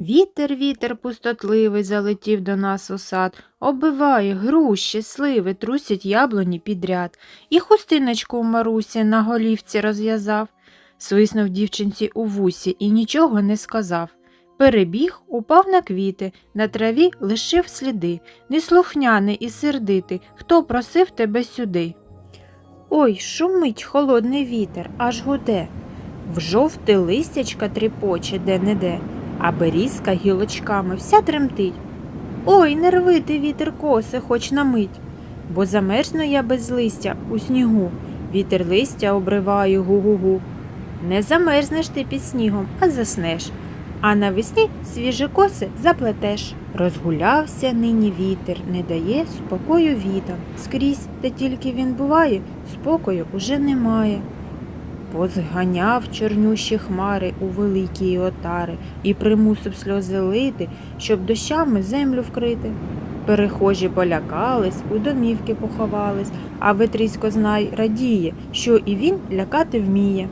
Вітер, вітер пустотливий залетів до нас у сад, оббиває груші, сливи, трусять яблуні підряд, і хустиночку у Марусі на голівці розв'язав, свиснув дівчинці у вусі і нічого не сказав. Перебіг, упав на квіти, на траві лишив сліди, неслухняний і сердитий, хто просив тебе сюди. Ой, шумить холодний вітер, аж гуде. В жовте листячка тріпоче де-не-де, а берізка гілочками вся тремтить. Ой, не рви ти вітер коси, хоч на мить, бо замерзну я без листя у снігу, вітер листя обриває гу-гу-гу. Не замерзнеш ти під снігом, а заснеш, а навесні свіжі коси заплетеш. Розгулявся нині вітер, не дає спокою вітам. Скрізь, де тільки він буває, спокою уже немає. Позганяв чорнющі хмари у великій отари і примусив сльози лити, щоб дощами землю вкрити. Перехожі полякались, у домівки поховались, а Витрісько знай радіє, що і він лякати вміє.